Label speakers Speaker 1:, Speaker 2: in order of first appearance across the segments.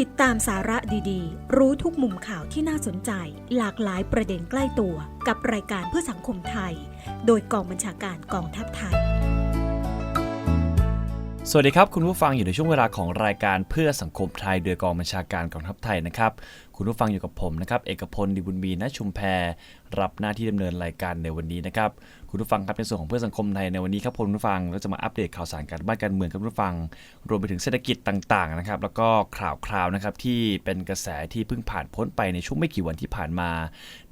Speaker 1: ติดตามสาระดีๆ รู้ทุกมุมข่าวที่น่าสนใจ หลากหลายประเด็นใกล้ตัวกับรายการเพื่อสังคมไทย โดยกองบัญชาการกองทัพไทย
Speaker 2: สวัสดีครับ คุณผู้ฟังอยู่ในช่วงเวลาของรายการเพื่อสังคมไทย โดยกองบัญชาการกองทัพไทยนะครับ คุณผู้ฟังอยู่กับผมนะครับ เอกพลดิบุญมีณชุมแพร รับหน้าที่ดำเนินรายการในวันนี้นะครับคุณผู้ฟังครับในส่วนของเพื่อสังคมไทยในวันนี้ครับคุณผู้ฟังเราจะมาอัปเดตข่าวสารการบ้านการเมืองกับคุณผู้ฟัง รวมไปถึงเศรษฐกิจต่างๆนะครับแล้วก็ข่าวคราวนะครับที่เป็นกระแสที่เพิ่งผ่านพ้นไปในช่วงไม่กี่วันที่ผ่านมา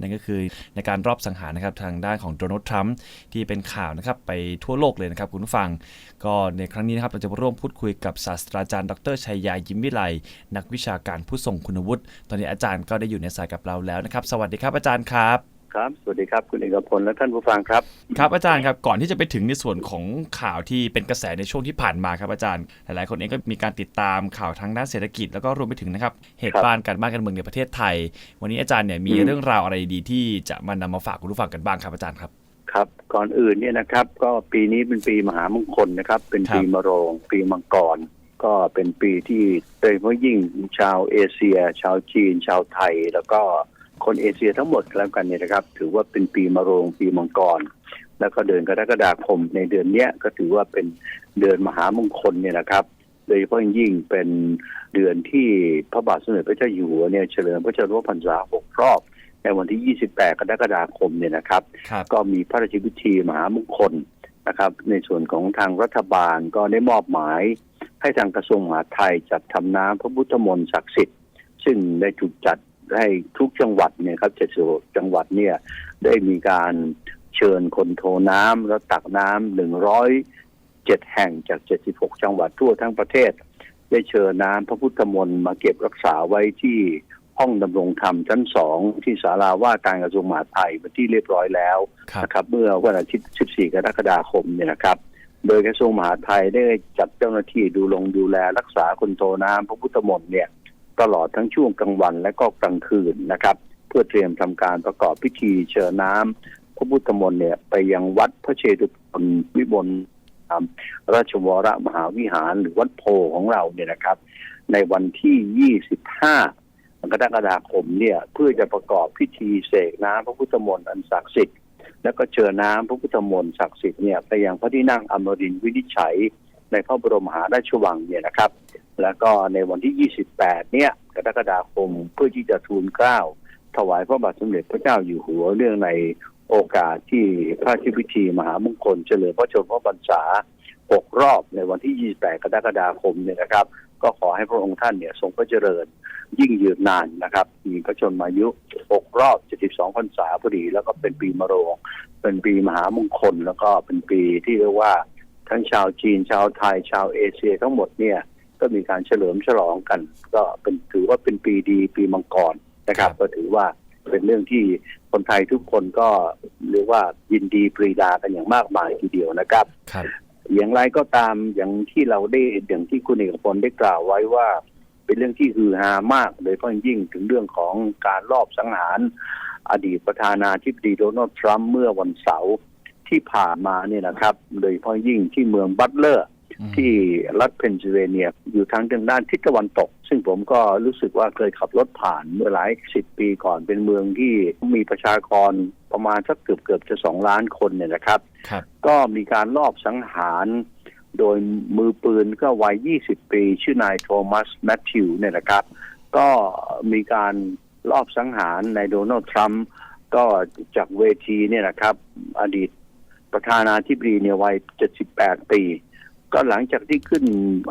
Speaker 2: นั่นก็คือในการรอบสังหารนะครับทางด้านของโดนัลด์ทรัมป์ที่เป็นข่าวนะครับไปทั่วโลกเลยนะครับคุณผู้ฟัง ก็ในครั้งนี้นะครับเราจะมาร่วมพูดคุยกับศาสตราจารย์ดรชัยยายิมวิไลนักวิชาการผู้ทรงคุณวุฒิตอนนี้อาจารย์ก็ได้อยู่ในสายกับเราแล้วนะครับ สวัสดีครับอาจารย์ครับ
Speaker 3: ครับ สวัสดีครับ คุณเอกพลและท่านผู้ฟังครับ
Speaker 2: ครับอาจารย์ครับ ก่อนที่จะไปถึงในส่วนของข่าวที่เป็นกระแสในช่วงที่ผ่านมาครับอาจารย์ หลายๆ คนเองก็มีการติดตามข่าวทางด้านเศรษฐกิจแล้วก็รวมไปถึงนะครับ เหตุการณ์การบ้านการเมืองในประเทศไทย วันนี้อาจารย์เนี่ยมี
Speaker 3: อืม
Speaker 2: เรื่องราวอะไรดีๆที่จะมานำมาฝากคุณผู้ฟังกันบ้างครับอาจารย์ครับ
Speaker 3: ครับ ก่อนอื่นเนี่ยนะครับ ก็ปีนี้เป็นปีมหามงคลนะครับ เป็น
Speaker 2: ครับ
Speaker 3: ปีมะโรง ปีมังกร ก็เป็นปีที่โดยเฉพาะยิ่งชาวเอเชีย ชาวจีน ชาวไทย แล้วก็ คนเอเชียทั้งหมดแล้วกันเนี่ยนะครับ ถือว่าเป็นปีมะโรงปีมังกร แล้วก็เดือนกรกฎาคมในเดือนเนี้ยก็ถือว่าเป็นเดือนมหามงคลเนี่ยนะครับโดยเฉพาะยิ่งเป็นเดือนที่พระบาทสมเด็จพระเจ้าอยู่หัวเนี่ยเฉลิมพระชนมพรรษาหกรอบ ในวันที่ 28 กรกฎาคมเนี่ยนะครับ
Speaker 2: ครับ
Speaker 3: ก็มีพระราชพิธีมหามงคลนะครับ ในส่วนของทางรัฐบาลก็ได้มอบหมาย ให้ทางกระทรวงมหาดไทยจัดทำน้ำพระพุทธมนต์ศักดิ์สิทธิ์ ซึ่งได้ถูกจัด ให้ทุกจังหวัดเนี่ยครับ76จังหวัดเนี่ยได้มีการเชิญคนโทน้ำแล้วตักน้ำ107แห่งจาก76จังหวัดทั่วทั้งประเทศ ได้เชิญน้ำพระพุทธมนต์มาเก็บรักษาไว้ที่ห้องดำรงธรรมชั้นสองที่ศาลาว่าการกระทรวงมหาดไทยเป็นที่เรียบร้อยแล้วนะครับ เมื่อวันอาทิตย์ 14 กรกฎาคมเนี่ยนะครับ โดยกระทรวงมหาดไทยได้จัดเจ้าหน้าที่ดูลงดูแลรักษาคนโทน้ำพระพุทธมนต์เนี่ย ตลอดทั้งช่วงกลางวันและก็กลางคืนนะครับ เพื่อเตรียมทำการประกอบพิธีเชิญน้ำพระพุทธมนต์เนี่ยไปยังวัดพระเชตุพนวิบลราชวรมหาวิหารหรือวัดโพของเราเนี่ยนะครับ ในวันที่ 25กรกฎาคมเนี่ยเพื่อจะประกอบพิธีเสกน้ำพระพุทธมนต์อันศักดิ์สิทธิ์แล้วก็เชิญน้ำพระพุทธมนต์ศักดิ์สิทธิ์เนี่ยไปยังพระที่นั่งอมรินทร์วินิจฉัย ในพระบรมมหาราชวังเนี่ยนะครับ แล้วก็ในวันที่ 28 เนี่ยกรกฎาคมเพื่อที่จะทูลเกล้าถวายพระบาทสมเด็จพระเจ้าอยู่หัวเรื่องในโอกาสที่พระราชพิธีมหามงคลเฉลิมพระชนมพรรษา 6 รอบในวันที่ 28 กรกฎาคมเนี่ยนะครับ ก็ขอให้พระองค์ท่านเนี่ยทรงพระเจริญยิ่งยืนนานนะครับ มีพระชนมายุ 6 รอบ 72 พรรษาพอดี แล้วก็เป็นปีมะโรง เป็นปีมหามงคล แล้วก็เป็นปีที่เรียกว่า ทั้งชาวจีนชาวไทยชาวเอเชียทั้งหมดเนี่ยก็มีการเฉลิมฉลองกัน ก็เป็นถือว่าเป็นปีดีปีมังกรนะครับ ก็ถือว่าเป็นเรื่องที่คนไทยทุกคนก็เรียกว่ายินดีปรีดากันอย่างมากมายทีเดียวนะครับ
Speaker 2: ครับ
Speaker 3: อย่างไรก็ตามอย่างที่เราได้อย่างที่คุณเอกพลได้กล่าวไว้ว่า เป็นเรื่องที่ฮือฮามากโดยเฉพาะอย่างยิ่งถึงเรื่องของการลอบสังหาร อดีตประธานาธิบดีโดนัลด์ทรัมป์เมื่อวันเสาร์ ที่ผ่านมาเนี่ยนะครับ โดยเฉพาะยิ่งที่เมืองบัตเลอร์
Speaker 2: อืม
Speaker 3: ที่รัฐเพนซิลเวเนีย อยู่ทางด้านทิศตะวันตก ซึ่งผมก็รู้สึกว่าเคยขับรถผ่านเมื่อหลายสิบปีก่อนเป็นเมืองที่มีประชากรประมาณสักเกือบเกือบๆจะสองล้านคนเนี่ยนะครับ
Speaker 2: ครับ
Speaker 3: ก็มีการลอบสังหารโดยมือปืนก็วัย 20 ปี ชื่อนายโทมัสแมทธิวเนี่ยนะครับ ก็มีการลอบสังหารนายโดนัลด์ทรัมป์ก็จากเวทีเนี่ยนะครับ อดีต ประธานาธิบดีเนี่ยวัย 78 ปี ก็หลังจากที่ขึ้น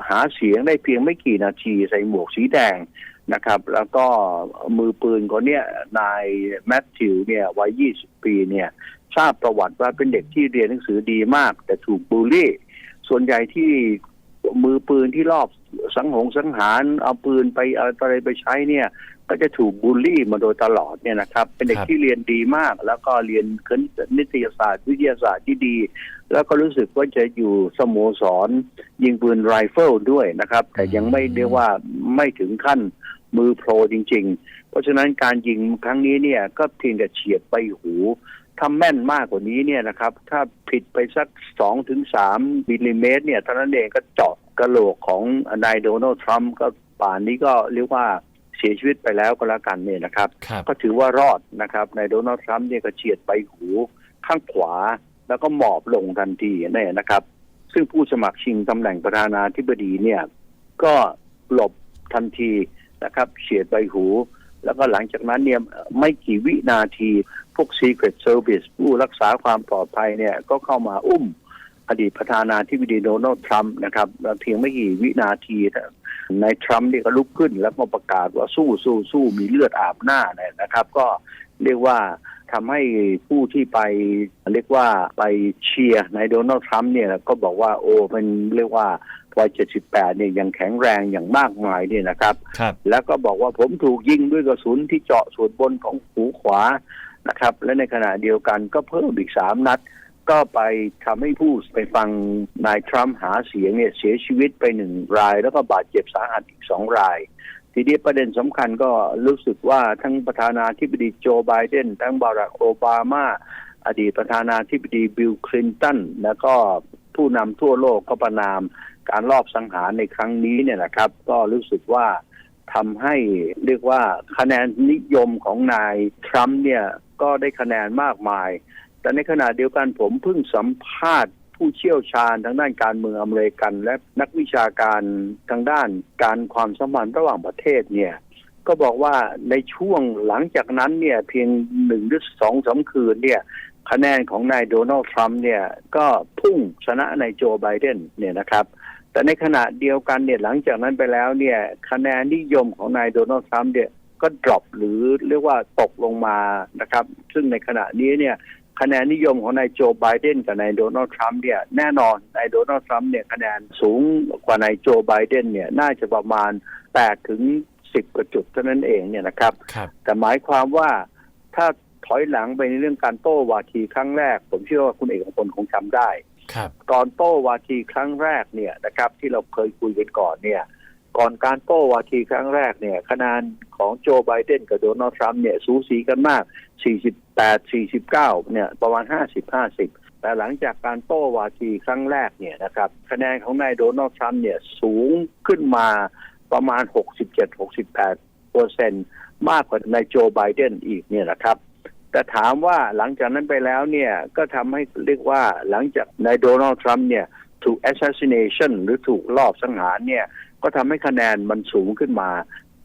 Speaker 3: หาเสียงได้เพียงไม่กี่นาทีใส่หมวกสีแดงนะครับ แล้วก็มือปืนคนเนี้ยนายแมทธิวเนี่ยวัย 20 ปีเนี่ยทราบประวัติว่าเป็นเด็กที่เรียนหนังสือดีมาก แต่ถูกบูลลี่ ส่วนใหญ่ที่มือปืนที่รอบสังหงสังหารเอาปืนไปเอาอะไรไปใช้เนี่ย ก็จะถูกบูลลี่มาโดยตลอดเนี่ยนะครับ เป็นเด็ก
Speaker 2: ครับ
Speaker 3: ที่เรียนดีมาก แล้วก็เรียนคณิตนิตยศาสตร์วิทยาศาสตร์ที่ดี แล้วก็รู้สึกว่าจะอยู่สโมสร ยิงปืนไรเฟิลด้วยนะครับ แต่ยังไม่เรียกว่าไม่ถึงขั้นมือโปรจริง ๆ เพราะฉะนั้นการยิงครั้งนี้เนี่ยก็เพียงแต่เฉียดไปหูถ้าแม่นมากกว่านี้เนี่ยนะครับ ถ้าผิดไปสักสองถึงสามมิลลิเมตรเนี่ยเท่านั้นเองก็เจาะกระโหลกของนายโดนัลด์ทรัมป์ก็ป่านนี้ก็เรียกว่า เสียชีวิตไปแล้วก็แล้วกันเนี่ยนะครับ
Speaker 2: ครับ
Speaker 3: ก็ถือว่ารอดนะครับในโดนัลด์ทรัมป์เนี่ยก็เฉียดใบหูข้างขวา แล้วก็หมอบลงทันทีเนี่ยนะครับ ซึ่งผู้สมัครชิงตำแหน่งประธานาธิบดีเนี่ย ก็หลบทันทีนะครับเฉียดใบหู แล้วก็หลังจากนั้นเนี่ยไม่กี่วินาทีพวก Secret Service ผู้รักษาความปลอดภัยเนี่ยก็เข้ามาอุ้มอดีตประธานาธิบดีโดนัลด์ทรัมป์นะครับแล้วเพียงไม่กี่วินาที นายทรัมป์เนี่ยก็ลุกขึ้น แล้วก็ประกาศว่าสู้สู้สู้มีเลือดอาบหน้าเนี่ยนะครับ ก็เรียกว่าทำให้ผู้ที่ไปเรียกว่าไปเชียร์นายโดนัลด์ทรัมป์เนี่ยก็บอกว่าโอ้เป็นเรียกว่าวัย78 เนี่ยยังแข็งแรงอย่างมากมายเนี่ยนะครับ
Speaker 2: ครับ
Speaker 3: แล้วก็บอกว่าผมถูกยิงด้วยกระสุนที่เจาะส่วนบนของหูขวานะครับ และในขณะเดียวกันก็เพิ่มอีกสามนัด ก็ไปทำให้ผู้ไปฟังนายทรัมป์หาเสียงเนี่ยเสียชีวิตไปหนึ่งราย แล้วก็บาดเจ็บสาหัสอีกสองราย ทีนี้ประเด็นสำคัญก็รู้สึกว่าทั้งประธานาธิบดีโจไบเดนทั้งบารักโอบามา อดีตประธานาธิบดีบิลคลินตันแล้วก็ผู้นำทั่วโลกก็ประนามการลอบสังหารในครั้งนี้เนี่ยนะครับ ก็รู้สึกว่าทำให้เรียกว่าคะแนนนิยมของนายทรัมป์เนี่ยก็ได้คะแนนมากมาย แต่ในขณะเดียวกันผมเพิ่งสัมภาษณ์ผู้เชี่ยวชาญทางด้านการเมืองอเมริกัน และนักวิชาการทางด้านการความสัมพันธ์ระหว่างประเทศเนี่ย ก็บอกว่าในช่วงหลังจากนั้นเนี่ยเพียงหนึ่งหรือสองสาคืนเนี่ยคะแนนของนายโดนัลด์ทรัมป์เนี่ยก็พุ่งชนะนายโจไบเดนเนี่ยนะครับ แต่ในขณะเดียวกันเนี่ยหลังจากนั้นไปแล้วเนี่ยคะแนนนิยมของนายโดนัลด์ทรัมป์เนี่ยก็ดรอปหรือเรียกว่าตกลงมานะครับ ซึ่งในขณะนี้เนี่ย คะแนนนิยมของนายโจไบเดนกับนายโดนัลด์ทรัมป์เนี่ยแน่นอนนายโดนัลด์ทรัมป์เนี่ยคะแนนสูงกว่านายโจไบเดนเนี่ยน่าจะประมาณ8ถึง10กว่าจุดเท่านั้นเองเนี่ยนะครับ
Speaker 2: ครับ
Speaker 3: แต่หมายความว่าถ้าถอยหลังไปในเรื่องการโต้วาทีครั้งแรก ผมเชื่อว่าคุณเอกพลคงจำได้
Speaker 2: ครับ
Speaker 3: ก่อนโต้วาทีครั้งแรกเนี่ยนะครับ ที่เราเคยคุยกันก่อนเนี่ย ก่อนการโต้วาทีครั้งแรกเนี่ยคะแนนของโจไบเดนกับโดนัลด์ทรัมป์เนี่ยสูสีกันมาก 48 49 เนี่ยประมาณ 50 50 แต่หลังจากการโต้วาทีครั้งแรกเนี่ยนะครับคะแนนของนายโดนัลด์ทรัมป์เนี่ยสูงขึ้นมาประมาณ 67 68เปอร์เซ็นต์มากกว่านายโจไบเดนอีกเนี่ยนะครับแต่ถามว่าหลังจากนั้นไปแล้วเนี่ยก็ทำให้เรียกว่าหลังจากนายโดนัลด์ทรัมป์เนี่ยถูก assassination หรือถูกลอบสังหารเนี่ย ก็ทำให้คะแนนมันสูงขึ้นมา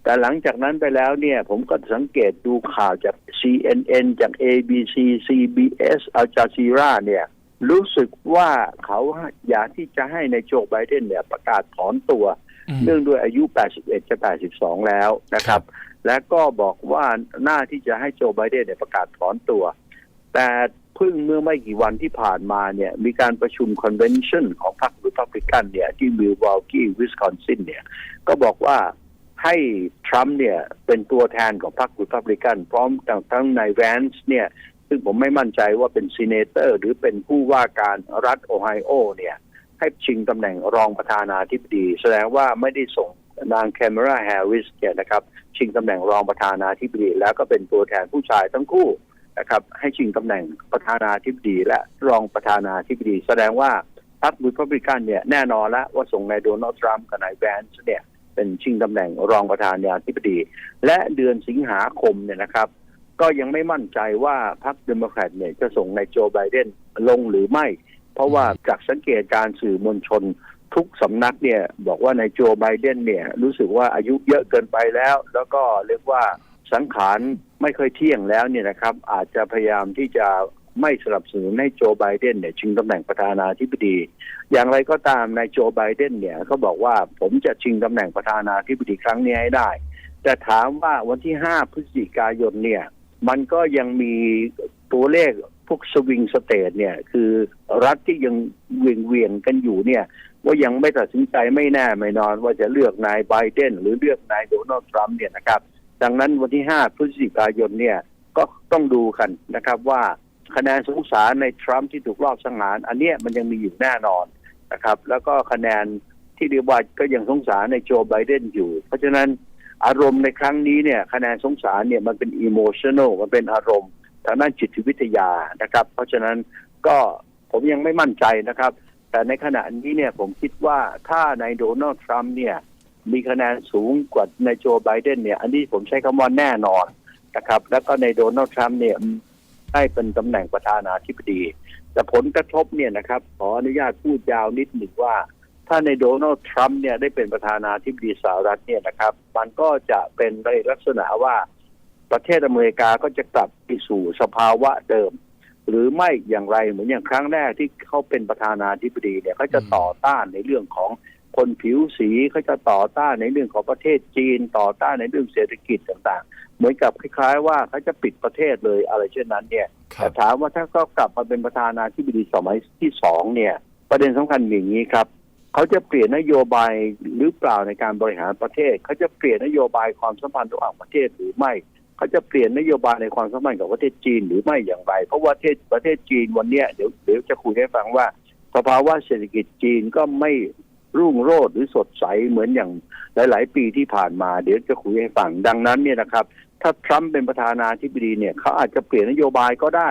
Speaker 3: แต่หลังจากนั้นไปแล้วเนี่ย ผมก็สังเกตดูข่าวจาก CNN จาก ABC CBS Al Jazeera เนี่ย รู้สึกว่าเขาอยากที่จะให้ในายโจไบเดนเนี่ยประกาศถอนตัว
Speaker 2: อืม
Speaker 3: เนื่องด้วยอายุ 81 จะ 82 แล้วนะครับ และก็บอกว่าหน้าที่จะให้โจไบเดนเนี่ยประกาศถอนตัว แต่เพิ่งเมื่อไม่กี่วันที่ผ่านมาเนี่ยมีการประชุมคอนเวนชั่นของพรรครีพับลิกันเนี่ยที่มิลวอลกี้วิสคอนซินเนี่ยก็บอกว่าให้ทรัมป์เนี่ยเป็นตัวแทนของพรรครีพับลิกัน พร้อมทั้งทั้งนายแวนส์เนี่ยซึ่งผมไม่มั่นใจว่าเป็นซีเนเตอร์ หรือเป็นผู้ว่าการรัฐโอไฮโอเนี่ยให้ชิงตำแหน่งรองประธานาธิบดี แสดงว่าไม่ได้ส่งนางแคมเมราแฮร์ริสเนี่ยนะครับ ชิงตำแหน่งรองประธานาธิบดี แล้วก็เป็นตัวแทนผู้ชายทั้งคู่ นะครับให้ชิงตำแหน่งประธานาธิบดีและรองประธานาธิบดี แสดงว่าพรรครีพับลิกันเนี่ยแน่นอนแล้วว่าส่งนายโดนัลด์ทรัมป์กับนายแวนส์เนี่ยเป็นชิงตำแหน่งรองประธานาธิบดี และเดือนสิงหาคมเนี่ยนะครับ ก็ยังไม่มั่นใจว่าพรรคเดโมแครตเนี่ยจะส่งนายโจไบเดนลงหรือไม่ เพราะว่าจากสังเกตการสื่อมวลชนทุกสำนักเนี่ยบอกว่านายโจไบเดนเนี่ยรู้สึกว่าอายุเยอะเกินไปแล้ว แล้วก็เรียกว่า สังขารไม่ค่อยเที่ยงแล้วเนี่ยนะครับ อาจจะพยายามที่จะไม่สนับสนุนให้โจไบเดนเนี่ยชิงตำแหน่งประธานาธิบดี อย่างไรก็ตามนายโจไบเดนเนี่ยเขาบอกว่าผมจะชิงตำแหน่งประธานาธิบดีครั้งนี้ให้ได้ แต่ถามว่าวันที่ 5 พฤศจิกายนเนี่ย มันก็ยังมีตัวเลขพวกสวิงสเตทเนี่ยคือรัฐที่ยังเวียงเวียงกันอยู่เนี่ย ว่ายังไม่ตัดสินใจไม่แน่ไม่นอนว่าจะเลือกนายไบเดนหรือเลือกนายโดนัลด์ทรัมป์เนี่ยนะครับ ดังนั้นวันที่ 5 พฤศจิกายนเนี่ยก็ต้องดูกันนะครับว่าคะแนนสงสารในทรัมป์ที่ถูกลอบสังหาร อันเนี้ยมันยังมีอยู่แน่นอนนะครับ แล้วก็คะแนนที่เรียกว่าก็ยังสงสารในโจไบเดนอยู่ เพราะฉะนั้นอารมณ์ในครั้งนี้เนี่ยคะแนนสงสารเนี่ยมันเป็นอิโมชัน a ลมันเป็นอารมณ์ทางด้านจิตวิทยานะครับ เพราะฉะนั้นก็ผมยังไม่มั่นใจนะครับ แต่ในขณะนี้เนี่ยผมคิดว่าถ้านายโดนัลด์ทรัมป์เนี่ย มีคะแนนสูงกว่าในโจไบเดนเนี่ย อันนี้ผมใช้คำว่าแน่นอนนะครับ แล้วก็ในโดนัลด์ทรัมป์เนี่ยได้เป็นตำแหน่งประธานาธิบดี แต่ผลกระทบเนี่ยนะครับ ขออนุญาตพูดยาวนิดหนึ่งว่า ถ้าในโดนัลด์ทรัมป์เนี่ยได้เป็นประธานาธิบดีสหรัฐเนี่ยนะครับ มันก็จะเป็นในลักษณะว่าประเทศอเมริกาก็จะกลับไปสู่สภาวะเดิม หรือไม่อย่างไรเหมือนอย่างครั้งแรกที่เขาเป็นประธานาธิบดีเนี่ยเขาจะต่อต้านในเรื่องของ คนผิวสีเขาจะต่อต้านในเรื่องของประเทศจีน ต่อต้านในเรื่องเศรษฐกิจต่างๆ เหมือนกับคล้ายๆ ว่าเขาจะปิดประเทศเลยอะไรเช่นนั้นเนี่ย
Speaker 2: ครั
Speaker 3: แต่
Speaker 2: บ
Speaker 3: ถามว่าถ้าเขากลับมาเป็นประธานาธิบดีสมัยที่สองเนี่ย ประเด็นสำคัญอย่างนี้ครับเขาจะเปลี่ยนนโยบายหรือเปล่าในการบริหารประเทศเขาจะเปลี่ยนนโยบายความสัมพันธ์ระหว่างประเทศหรือไม่เขาจะเปลี่ยนนโยบายในความสัมพันธ์กับประเทศจีนหรือไม่อย่างไร เพราะว่าประเทศประเทศจีนวันเนี้ยเดี๋ยวเดี๋ยวจะคุยให้ฟังว่าสภาวะเศรษฐกิจจีนก็ไม่ รุ่งโรจน์หรือสดใสเหมือนอย่างหลาย ๆ ปีที่ผ่านมาเดี๋ยวจะคุยให้ฟังดังนั้นเนี่ยนะครับ ถ้าทรัมป์เป็นประธานาธิบดีเนี่ยเขาอาจจะเปลี่ยนนโยบายก็ได้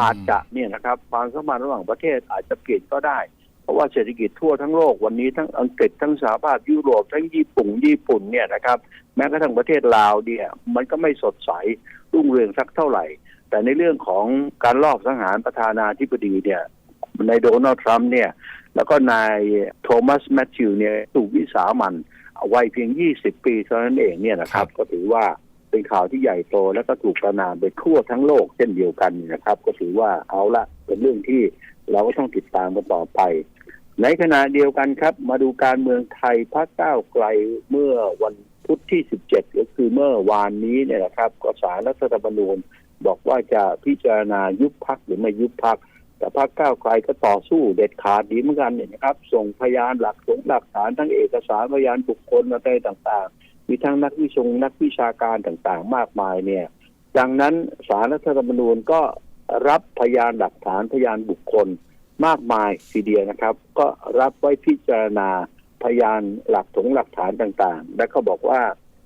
Speaker 3: อาจจะเนี่ยนะครับความสัมพันธ์ระหว่างประเทศอาจจะเปลี่ยนก็ได้ เพราะว่าเศรษฐกิจทั่วทั้งโลกวันนี้ทั้งอังกฤษทั้งสหภาพยุโรปทั้งญี่ปุ่นญี่ปุ่นเนี่ยนะครับแม้กระทั่งประเทศลาวเนี่ยมันก็ไม่สดใสรุ่งเรืองสักเท่าไหร่ แต่ในเรื่องของการลอบสังหารประธานาธิบดีเนี่ยในโดนัลด์ทรัมป์เนี่ย แล้วก็นายโทมัสแมทธิวเนี่ยถูกวิสามันวัยเพียง 20 ปีเท่านั้นเองเนี่ยนะครับ ก็ถือว่าเป็นข่าวที่ใหญ่โตแล้วก็ถูกประนามไปทั่วทั้งโลกเช่นเดียวกันนะครับ ก็ถือว่าเอาละเป็นเรื่องที่เราก็ต้องติดตามกันต่อไป ในขณะเดียวกันครับ มาดูการเมืองไทยพักก้าวไกลเมื่อวันพุธที่ 17 ก็คือเมื่อวานนี้เนี่ยนะครับ ก็สารรัฐธรรมนูญบอกว่าจะพิจารณายุบพักหรือไม่ยุบพัก แต่พรรคก้าวไกลก็ต่อสู้เด็ดขาดดีเหมือนกันเนี่ยนะครับ ส่งพยานหลักฐานหลักฐานทั้งเอกสารพยานบุคคลอะไรต่างๆ มีทั้งนักวิชงนักวิชาการต่างๆ มากมายเนี่ย ดังนั้นสารรัฐธรรมนูญก็รับพยานหลักฐานพยานบุคคลมากมายทีเดียวนะครับ ก็รับไว้พิจารณาพยานหลักถงหลักฐานต่างๆ และก็บอกว่า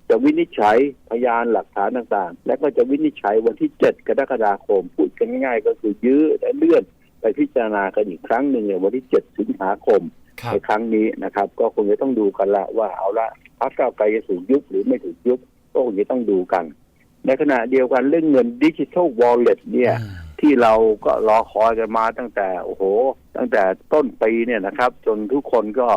Speaker 3: จะวินิจฉัยพยานหลักฐานต่างๆ และก็จะวินิจฉัยวันที่ 7 กรกฎาคม พูดกันง่ายๆ ก็คือยื้อและเลื่อน ไปพิจารณากันอีกครั้งหนึ่งในวันที่ 7 สิงหาคม
Speaker 2: ครับ
Speaker 3: ในครั้งนี้นะครับ ก็คงจะต้องดูกันละว่าเอาละพรรคก้าวไกลจะถูกยุบหรือไม่ถูกยุบก็คงจะต้องดูกัน ในขณะเดียวกันเรื่องเงินดิจิทัลวอลเล็ตเนี่ย
Speaker 2: อืม
Speaker 3: ที่เราก็รอคอยกันมาตั้งแต่โอ้โห ตั้งแต่ต้นปีเนี่ยนะครับ จนทุกคนก็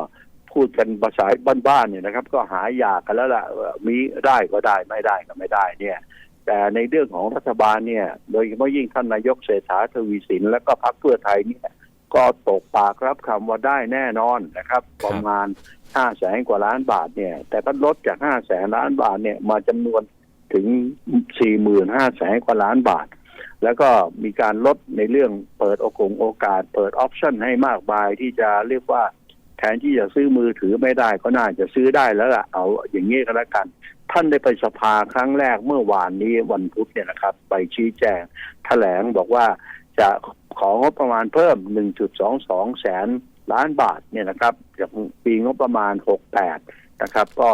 Speaker 3: พูดกันภาษาบ้านๆเนี่ยนะครับ ก็หาอยากกันแล้วล่ะว่ามีได้ก็ได้ไม่ได้ก็ไม่ได้เนี่ย แต่ในเรื่องของรัฐบาลเนี่ย โดยเฉพาะยิ่งท่านนายกเศรษฐาทวีสิน และก็พรรคเพื่อไทยเนี่ย ก็ตกปากรับคำว่าได้แน่นอนนะครับ ประมาณห้าแสนกว่าล้านบาทเนี่ย แต่ก็ลดจากห้าแสนล้านบาทเนี่ยมาจำนวนถึงสี่หมื่นห้าแสนกว่าล้านบาท แล้วก็มีการลดในเรื่องเปิดโอกงโอกาส เปิดออปชั่นให้มากมายที่จะเรียกว่า แทนที่จะซื้อมือถือไม่ได้ก็น่าจะซื้อได้แล้วล่ะ เอาอย่างนี้ก็แล้วกัน ท่านได้ไปสภาครั้งแรกเมื่อวานนี้วันพุธเนี่ยนะครับ ไปชี้แจงแถลงบอกว่าจะของบประมาณเพิ่ม 1.22 แสนล้านบาทเนี่ยนะครับจากปีงบประมาณ 68 นะครับ ก็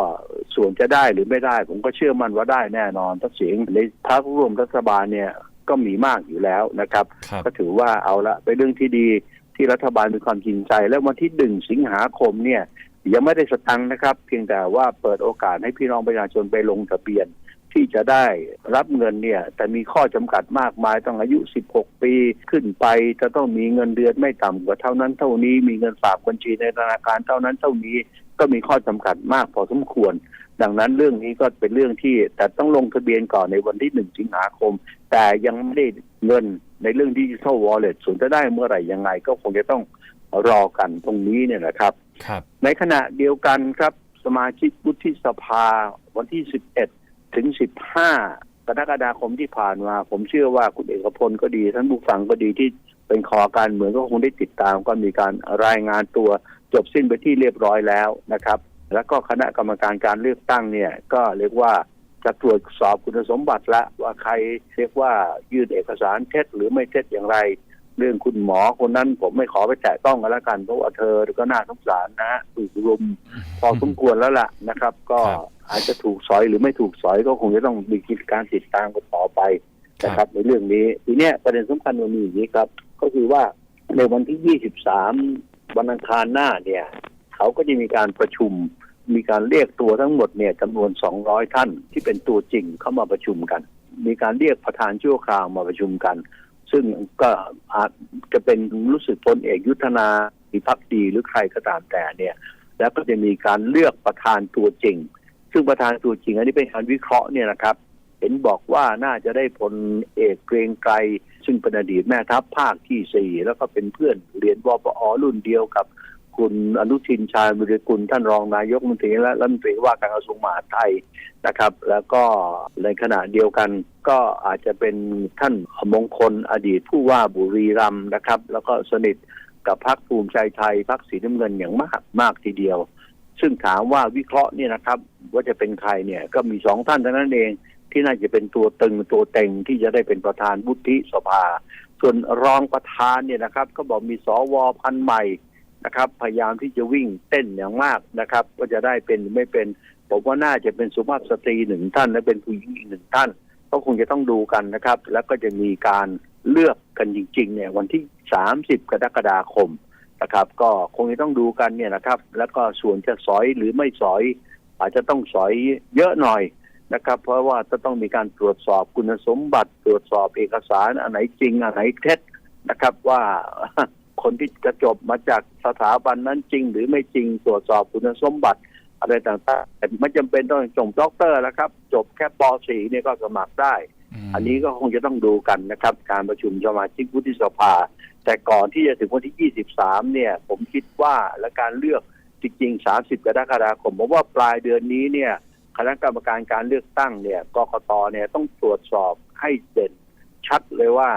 Speaker 3: ส่วนจะได้หรือไม่ได้ ผมก็เชื่อมั่นว่าได้แน่นอนถ้าเสียงในพรรคร่วมรัฐบาลเนี่ยก็มีมากอยู่แล้วนะครับ
Speaker 2: ครับ
Speaker 3: ก็ถือว่าเอาละเป็นเรื่องที่ดี ที่รัฐบาลมีความจริงใจ และวันที่หนึ่งสิงหาคมเนี่ยยังไม่ได้สตังค์นะครับ เพียงแต่ว่าเปิดโอกาสให้พี่น้องประชาชนไปลงทะเบียน ที่จะได้รับเงินเนี่ย แต่มีข้อจำกัดมากมายต้องอายุ 16 ปีขึ้นไปจะต้องมีเงินเดือนไม่ต่ำกว่าเท่านั้นเท่านี้มีเงินฝากบัญชีในธนาคารเท่านั้นเท่านี้ก็มีข้อจำกัดมากพอสมควร ดังนั้นเรื่องนี้ก็เป็นเรื่องที่แต่ต้องลงทะเบียนก่อนในวันที่หนึ่งสิงหาคม แต่ยังไม่ได้เงินในเรื่องดิจิทัลวอลเล็ตส่วนจะได้เมื่อไหร่ยังไง ก็คงจะต้องรอกันตรงนี้เนี่ยนะครับ
Speaker 2: ครับ
Speaker 3: ในขณะเดียวกันครับ สมาชิกวุฒิสภาวันที่ 11 ถึง 15 กรกฎาคมที่ผ่านมา ผมเชื่อว่าคุณเอกพลก็ดีท่านผู้ฟังก็ดีที่เป็นคอการเมืองก็คงได้ติดตามก็มีการรายงานตัวจบสิ้นไปที่เรียบร้อยแล้วนะครับ แล้วก็คณะกรรมการการเลือกตั้งเนี่ยก็เรียกว่าจะตรวจสอบคุณสมบัติละว่าใครเรียกว่ายื่นเอกสารเท็จหรือไม่เท็จอย่างไร เรื่องคุณหมอคนนั้นผมไม่ขอไปแตะต้องกันแล้วกันเพราะว่าเธอก็น่าสงสารนะฮะถูกรุมพอสมควรแล้วล่ะนะครับ ก็อาจจะถูกสอยหรือไม่ถูกสอยก็คงจะต้องมีกิจการติดตามกันต่อไปนะครับ ในเรื่องนี้ทีเนี้ยประเด็นสำคัญมันมีอย่างนี้ครับ ก็คือว่าในวันที่ 23 วันอังคารหน้าเนี่ย เขาก็จะมีการประชุม มีการเรียกตัวทั้งหมดเนี่ยจำนวน 200 ท่านที่เป็นตัวจริงเข้ามาประชุมกัน มีการเรียกประธานชั่วคราวมาประชุมกัน ซึ่งก็อาจจะเป็นรู้สึกพลเอกยุทธนามีพักดีหรือใครก็ตามแต่เนี่ย แล้วก็จะมีการเลือกประธานตัวจริง ซึ่งประธานตัวจริง อันนี้เป็นการวิเคราะห์เนี่ยนะครับ เห็นบอกว่าน่าจะได้พลเอกเกรงไกรซึ่งเป็นอดีตแม่ทัพภาคที่สี่แล้วก็เป็นเพื่อนเรียนวปอรุ่นเดียวกับ คุณอนุทินชาญวิริกุลท่านรองนายกรัฐมนตรีและรัฐมนตรีว่าการกระทรวงมหาดไทยนะครับ แล้วก็ในขณะเดียวกันก็อาจจะเป็นท่านมงคลอดีตผู้ว่าบุรีรัมย์นะครับ แล้วก็สนิทกับพรรคภูมิใจไทยพรรคสีน้ำเงินอย่างมากมากทีเดียว ซึ่งถามว่าวิเคราะห์เนี่ยนะครับ ว่าจะเป็นใครเนี่ยก็มีสองท่านเท่านั้นเองที่น่าจะเป็นตัวตึงตัวเต็งที่จะได้เป็นประธานวุฒิสภา ส่วนรองประธานเนี่ยนะครับ ก็บอกมีสวพันใหม่ นะครับ พยายามที่จะวิ่งเต้นอย่างมากนะครับว่าจะได้เป็นไม่เป็น ผมว่าน่าจะเป็นสุภาพสตรีหนึ่งท่าน และเป็นผู้หญิงอีกหนึ่งท่าน ก็คงจะต้องดูกันนะครับ แล้วก็จะมีการเลือกกันจริงๆเนี่ยวันที่ 30 กรกฎาคมนะครับ ก็คงจะต้องดูกันเนี่ยนะครับ แล้วก็ส่วนจะสอยหรือไม่สอย อาจจะต้องสอยเยอะหน่อยนะครับ เพราะว่าจะต้องมีการตรวจสอบคุณสมบัติ ตรวจสอบเอกสารอันไหนจริงอันไหนเท็จนะครับว่า คนที่จะจบมาจากสถาบันนั้นจริง หรือไม่จริงตรวจสอบคุณสมบัติ อะไรต่างๆแต่ไม่จำเป็นต้องจบด็อกเตอร์แล้วครับ จบแค่ป .4 เนี่ยก็สมัครได้ อันนี้ก็คงจะต้องดูกันนะครับ การประชุมสมาชิกวุฒิสภา แต่ก่อนที่จะถึงวันที่ 23 เนี่ย ผมคิดว่าและการเลือกจริงๆ 30 กรกฎาคมผมว่าปลายเดือนนี้เนี่ยคณะกรรมการการเลือกตั้งเนี่ยกกตเนี่ยต้องตรวจสอบให้เด่นชัดเลยว่า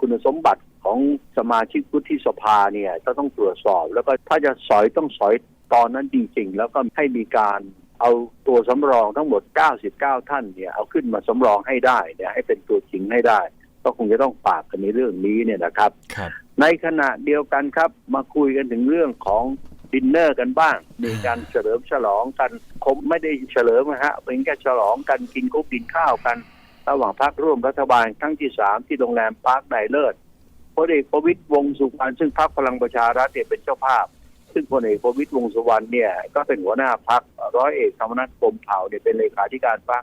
Speaker 3: คุณสมบัติ ของสมาชิกวุฒิสภาเนี่ยจะต้องตรวจสอบ แล้วก็ถ้าจะสอยต้องสอยตอนนั้นจริงๆ แล้วก็ให้มีการเอาตัวสำรองทั้งหมด 99 ท่านเนี่ยเอาขึ้นมาสำรองให้ได้เนี่ยให้เป็นตัวจริงให้ได้ ก็คงจะต้องปากกันในเรื่องนี้เนี่ยนะครับ
Speaker 2: ครับ
Speaker 3: ในขณะเดียวกันครับมาคุยกันถึงเรื่องของดินเนอร์กันบ้าง มีการเฉลิมฉลองกันคงไม่ได้เฉลิมนะฮะเป็นแค่ฉลองกันกินข้าวกินข้าวกัน ระหว่างพักร่วมรัฐบาลครั้งที่สามที่โรงแรมปาร์คไดเลิศ พลเอกประวิตยวงสุวรรณซึ่งพรรคพลังประชารัฐเนี่ยเป็นเจ้าภาพ ซึ่งพลเอกประวิตยวงสุวรรณเนี่ยก็เป็นหัวหน้าพรรคร้อยเอกธรรมนัฐพรมเผ่าเนี่ยเป็นเลขาธิการพรรค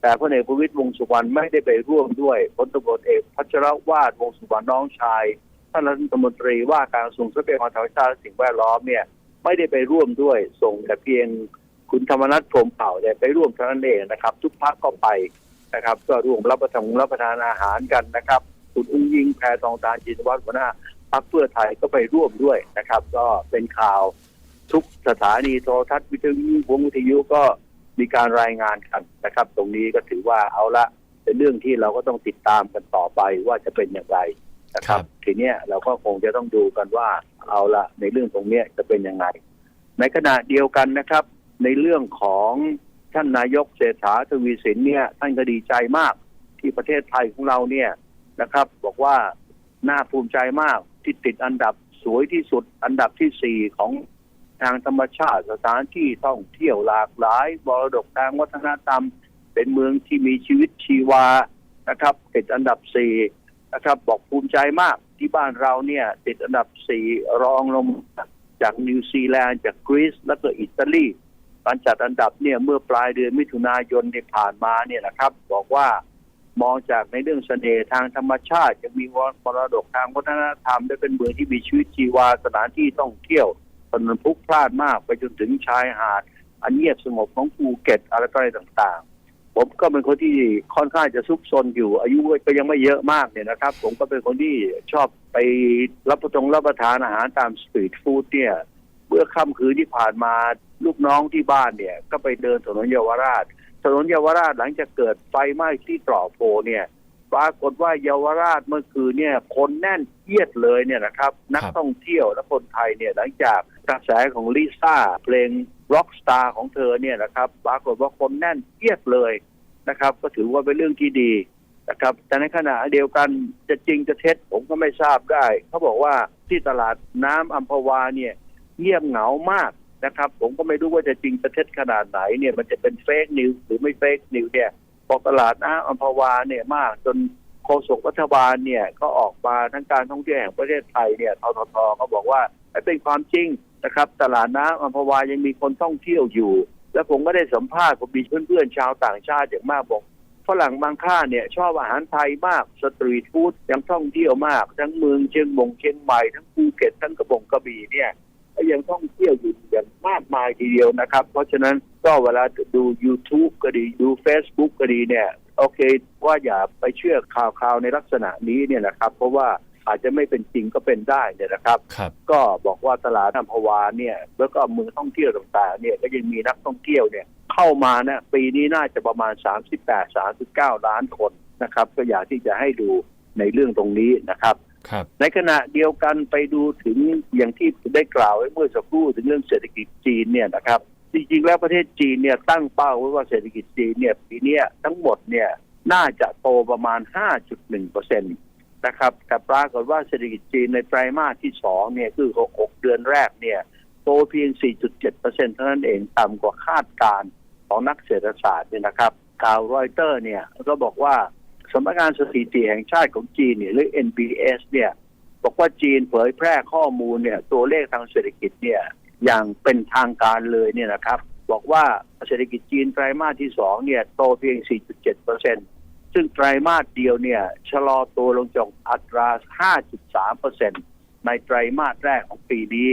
Speaker 3: แต่พลเอกประวิตยวงสุวรรณไม่ได้ไปร่วมด้วยพลตำรวจเอกพัชรวาทวงสุวรรณน้องชายท่านรัฐมนตรีว่าการกระทรวงทรัพยากรธรรมชาติและสิ่งแวดล้อมเนี่ยไม่ได้ไปร่วมด้วยส่งแต่เพียงคุณธรรมนัฐพรมเผ่าเนี่ยไปร่วมเท่านั้นเองนะครับ ทุกพักก็ไปนะครับ ก็ร่วมรับประทานรับประทานอาหารกันนะครับ คุณอุ้งยิงแพทองทานจินวัฒน์หัวหน้าพรรคเพื่อไทยก็ไปร่วมด้วยนะครับ ก็เป็นข่าวทุกสถานีโทรทัศน์วิทยุวงวิทยุก็มีการรายงานกันนะครับ ตรงนี้ก็ถือว่าเอาละเป็นเรื่องที่เราก็ต้องติดตามกันต่อไปว่าจะเป็นอย่างไรนะครับ ทีเนี้ยเราก็คงจะต้องดูกันว่าเอาละในเรื่องตรงเนี้ยจะเป็นยังไง ในขณะเดียวกันนะครับ ในเรื่องของท่านนายกเศรษฐาทวีสินเนี่ยท่านก็ดีใจมากที่ประเทศไทยของเราเนี่ย นะครับ บอกว่าน่าภูมิใจมากที่ติดอันดับสวยที่สุด อันดับที่สี่ของทางธรรมชาติสถานที่ท่องเที่ยวหลากหลายมรดกทางวัฒนธรรม เป็นเมืองที่มีชีวิตชีวานะครับ ติดอันดับสี่นะครับ บอกภูมิใจมากที่บ้านเราเนี่ย ติดอันดับสี่รองลงจากนิวซีแลนด์จากกรีซแล้วก็อิตาลีการจัดอันดับเนี่ยเมื่อปลายเดือนมิถุนายนที่ผ่านมาเนี่ยนะครับ บอกว่า มองจากในเรื่องเสน่ห์ทางธรรมชาติยังมีมรดกทางวัฒนธรรมและเป็นเมืองที่มีชีวิตชีวาสถานที่ท่องเที่ยวถนนพลุกพล่านมากไปจนถึงชายหาด อันเงียบสงบของภูเก็ตอะไรต่ออะไรต่างๆ ผมก็เป็นคนที่ค่อนข้างจะซุกซนอยู่ อายุก็ยังไม่เยอะมากเนี่ยนะครับ ผมก็เป็นคนที่ชอบไปรับประทงรับประทานอาหารตามสตรีทฟู้ดเนี่ยเมื่อค่ำคืนที่ผ่านมาลูกน้องที่บ้านเนี่ย ก็ไปเดินถนนเยาวราช ถนนเยาวราชหลังจากเกิดไฟไหม้ที่ตรอโพเนี่ย ปรากฏว่าเยาวราชเมื่อคืนเนี่ย คนแน่นเอียดเลยเนี่ยนะครับ นักท่องเที่ยวและคนไทยเนี่ยหลังจากกระแสของลิซ่าเพลงร็อกสตาร์ของเธอเนี่ยนะครับ ปรากฏว่าคนแน่นเอียดเลยนะครับ ก็ถือว่าเป็นเรื่องที่ดีนะครับ แต่ในขณะเดียวกันจะจริงจะเท็จผมก็ไม่ทราบได้ เขาบอกว่าที่ตลาดน้ำอัมพวาเนี่ยเงียบเหงามาก นะครับ ผมก็ไม่รู้ว่าจะจริงจะเท็จขนาดไหนเนี่ยมันจะเป็นเฟกนิวหรือไม่เฟกนิวเนี่ยพอตลาดน้ำอัมพวาเนี่ยมากจนโฆษกรัฐบาลเนี่ยก็ออกมาทั้งการท่องเที่ยวแห่งประเทศไทยเนี่ยทททก็บอกว่าเป็นความจริงนะครับ ตลาดน้ำอัมพวายังมีคนท่องเที่ยวอยู่ และผมก็ได้สัมภาษณ์ผมมีเพื่อนๆชาวต่างชาติอย่างมากบอกฝรั่งบางค่าเนี่ยชอบอาหารไทยมากสตรีทฟู้ดยังท่องเที่ยวมาก ทั้งเมืองเชียงบงเชียงใหม่ทั้งภูเก็ตทั้งกระบงกระบี่เนี่ย ก็ยังท่องเที่ยวอยู่อย่างมากมายทีเดียวนะครับ เพราะฉะนั้นก็เวลาดู YouTube ก็ดีดู Facebook ก็ดีเนี่ย โอเคว่าอย่าไปเชื่อข่าวข่าวในลักษณะนี้เนี่ยนะครับ เพราะว่าอาจจะไม่เป็นจริงก็เป็นได้เนี่ยนะครับ
Speaker 2: ครับ
Speaker 3: ก็บอกว่าตลาดอัมพวาเนี่ยแล้วก็เมืองท่องเที่ยวต่างๆเนี่ยก็ยังมีนักท่องเที่ยวเนี่ยเข้ามาเนี่ยปีนี้น่าจะประมาณ 38-39 ล้านคนนะครับ ก็อยากที่จะให้ดูในเรื่องตรงนี้นะครับ
Speaker 2: ครับ
Speaker 3: ในขณะเดียวกันไปดูถึงอย่างที่ได้กล่าวไว้เมื่อสักครู่ถึงเรื่องเศรษฐกิจจีนเนี่ยนะครับ จริงๆแล้วประเทศจีนเนี่ยตั้งเป้าไว้ว่าเศรษฐกิจจีนเนี่ยปีนี้ทั้งหมดเนี่ยน่าจะโตประมาณ 5.1เปอร์เซ็นต์นะครับแต่ปรากฏว่าเศรษฐกิจจีนในไตรมาสที่สองเนี่ยคือ 6 เดือนแรกเนี่ยโตเพียง 4.7เปอร์เซ็นต์เท่านั้นเองต่ำกว่าคาดการณ์ของนักเศรษฐศาสตร์เนี่ยนะครับข่าวรอยเตอร์เนี่ยก็บอกว่า สำนักงานสถิติแห่งชาติของจีนเนี่ยหรือ NBS เนี่ยบอกว่าจีนเผยแพร่ข้อมูลเนี่ยตัวเลขทางเศรษฐกิจเนี่ยอย่างเป็นทางการเลยเนี่ยนะครับ บอกว่าเศรษฐกิจจีนไตรมาสที่สองเนี่ยโตเพียง 4.7เปอร์เซ็นซึ่งไตรมาสเดียวเนี่ยชะลอตัวลงจากอัตรา 5.3เปอร์เซ็นในไตรมาสแรกของปีนี้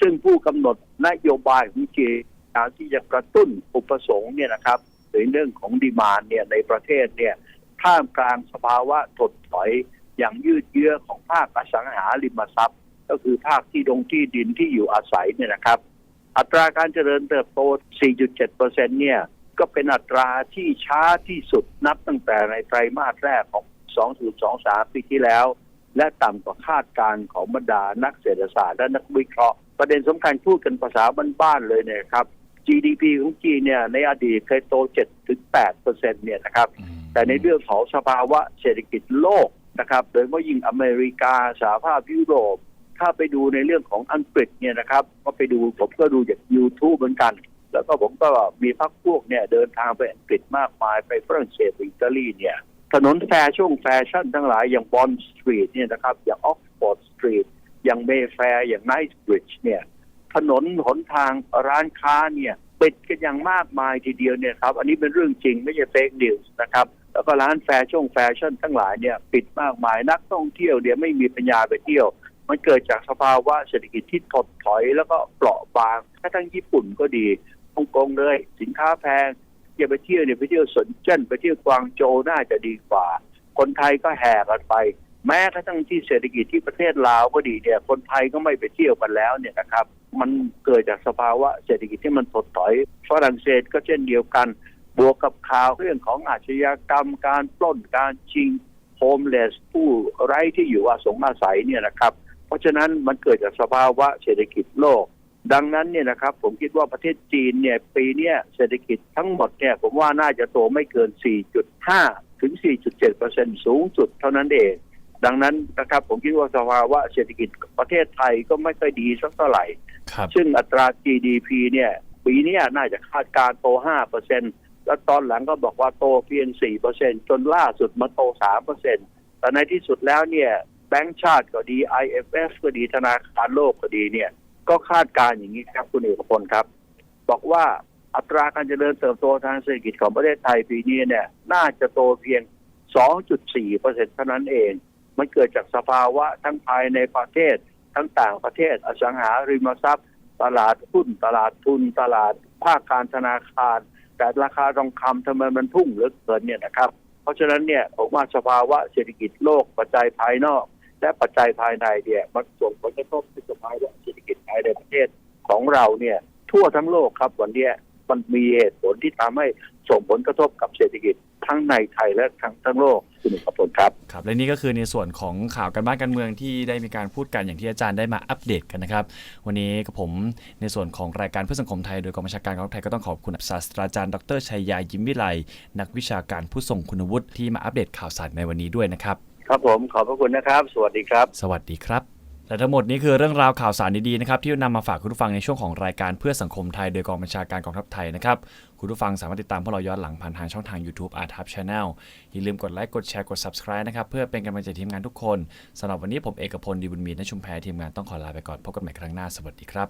Speaker 3: ซึ่งผู้กำหนดนโยบายของจีนการที่จะกระตุ้นอุปสงค์เนี่ยนะครับในเรื่องของดีมานเนี่ยในประเทศเนี่ย ท่ามกลางสภาวะถดถอยอย่างยืดเยื้อของภาคอสังหาริมทรัพย์ ก็คือภาคที่ดงที่ดินที่อยู่อาศัยเนี่ยนะครับ อัตราการเจริญเติบโต 4.7เปอร์เนี่ยก็เป็นอัตราที่ช้าที่สุดนับตั้งแต่ในไตรมาสแรกของ 2023 ปีที่แล้ว และต่ำกว่าคาดการณ์ของบรรดานักเศรษฐศาสตร์และนักวิเคราะห์ ประเด็นสำคัญพูดกันภาษาบ้านๆเลยเนี่ยครับ GDP ของจีนเนี่ยในอดีตเคยโต 7-8เปอร์เนี่ยนะครับ แต่ในเรื่องของสภาวะเศรษฐกิจโลกนะครับ โดยเฉพาะยิ่งอเมริกาสหภาพยุโรป ถ้าไปดูในเรื่องของอังกฤษเนี่ยนะครับ ก็ไปดูผมก็ดูจาก YouTube เหมือนกัน แล้วก็ผมก็มีพักพวกเนี่ยเดินทางไปอังกฤษมากมายไปฝรั่งเศสอิตาลีเนี่ยถนนแฟชั่นแฟชั่นทั้งหลายอย่างบอนสตรีทเนี่ยนะครับ อย่างออกฟอร์ดสตรีทอย่างเมแฟร์อย่างไนท์บริดจ์เนี่ยถนนหนทางร้านค้าเนี่ยปิดกันอย่างมากมายทีเดียวเนี่ยครับ อันนี้เป็นเรื่องจริงไม่ใช่เฟกนิวส์นะครับ แล้วก็ร้านแฟชั่นแฟชั่นทั้งหลายเนี่ยปิดมากมายนักท่องเที่ยวเนี่ยไม่มีปัญญาไปเที่ยว มันเกิดจากสภาวะเศรษฐกิจที่ถดถอยแล้วก็เปราะบางถ้าทั้งญี่ปุ่นก็ดีฮ่องกงเลยสินค้าแพงอย่าไปเที่ยวเนี่ยไปเที่ยวสวนเจิ้นไปเที่ยวกวางโจวน่าจะดีกว่า คนไทยก็แห่กันไป แม้กระทั่งที่เศรษฐกิจที่ประเทศลาวก็ดีเนี่ยคนไทยก็ไม่ไปเที่ยวกันแล้วเนี่ยนะครับ มันเกิดจากสภาวะเศรษฐกิจที่มันถดถอยฝรั่งเศสก็เช่นเดียวกัน บวกกับข่าวเรื่องของอาชญากรรมการปล้นการชิงโฮมเลสผู้ไร้ที่อยู่อาสงอาศัยเนี่ยนะครับ เพราะฉะนั้นมันเกิดจากสภาวะเศรษฐกิจโลก ดังนั้นเนี่ยนะครับ ผมคิดว่าประเทศจีนเนี่ยปีเนี้ยเศรษฐกิจทั้งหมดเนี่ยผมว่าน่าจะโตไม่เกิน 4.5 ถึง 4.7เปอร์เซ็นสูงสุดเท่านั้นเอง ดังนั้นนะครับ ผมคิดว่าสภาวะเศรษฐกิจประเทศไทยก็ไม่ค่อยดีสักเท่าไหร่
Speaker 2: ครับ
Speaker 3: ซึ่งอัตรา GDP เนี่ยปีเนี้ยน่าจะคาดการณ์โต5เปอร์เซ็น แล้วตอนหลังก็บอกว่าโตเพียง4เปอร์เซ็นจนล่าสุดมาโต3เปอร์เซ็นแต่ในที่สุดแล้วเนี่ยแบงก์ชาติก็ดี IMF ก็ดีธนาคารโลกก็ดีเนี่ย ก็คาดการณ์อย่างนี้ครับคุณเอกพลครับ บอกว่าอัตราการเจริญเติบโตทางเศรษฐกิจของประเทศไทยปีนี้เนี่ย น่าจะโตเพียง 2.4เปอร์เซ็นเท่านั้นเอง มันเกิดจากสภาวะทั้งภายในประเทศ ทั้งต่างประเทศ อสังหาริมทรัพย์ ตลาดหุ้น ตลาดทุน ตลาดภาคการธนาคาร แต่ราคาทองคำทำไมมันพุ่งเหลือเกินเนี่ยนะครับ เพราะฉะนั้นเนี่ยผมว่าสภาวะเศรษฐกิจโลกปัจจัยภายนอก และปัจจัยภายในเนี่ยมันส่งผลกระทบที่สภาวะเศรษฐกิจภายในประเทศของเราเนี่ยทั่วทั้งโลกครับวันนี้มันมีเหตุผลที่ทำให้ส่งผลกระทบกับเศรษฐกิจ ทั้งในไทยและทั้งทั้งโลกคุณหนึ่งครับผมครับ
Speaker 2: ครับ และนี่ก็คือในส่วนของข่าวการบ้านการเมืองที่ได้มีการพูดกันอย่างที่อาจารย์ได้มาอัปเดตกันนะครับ วันนี้กับผมในส่วนของรายการเพื่อสังคมไทยโดยกองบัญชาการกองทัพไทยก็ต้องขอบคุณศาสตราจารย์ดรชัยยายิ้มวิไลนักวิชาการผู้ทรงคุณวุฒิที่มาอัปเดตข่าวสารในวันนี้ด้วยนะครับ
Speaker 3: ครับผมขอบพระคุณนะครับ สวัสดีครับ
Speaker 2: สวัสดีครับและทั้งหมดนี้คือเรื่องราวข่าวสารดีๆนะครับที่นำมาฝากคุณผู้ฟังในช่วงของรายการเพื่อสังคมไทยโดยกองบัญชาการกองทัพไทยนะครับ คุณผู้ฟังสามารถติดตามพวกเราย้อนหลังผ่านทางช่องทาง YouTube Art Hub Channel อย่าลืมกดไลค์กดแชร์กด Subscribe นะครับเพื่อเป็นกำลังใจทีมงานทุกคนสำหรับวันนี้ผมเอกพลดีบุญมีณชุมแพรทีมงานต้องขอลาไปก่อนพบกันใหม่ครั้งหน้าสวัสดีครับ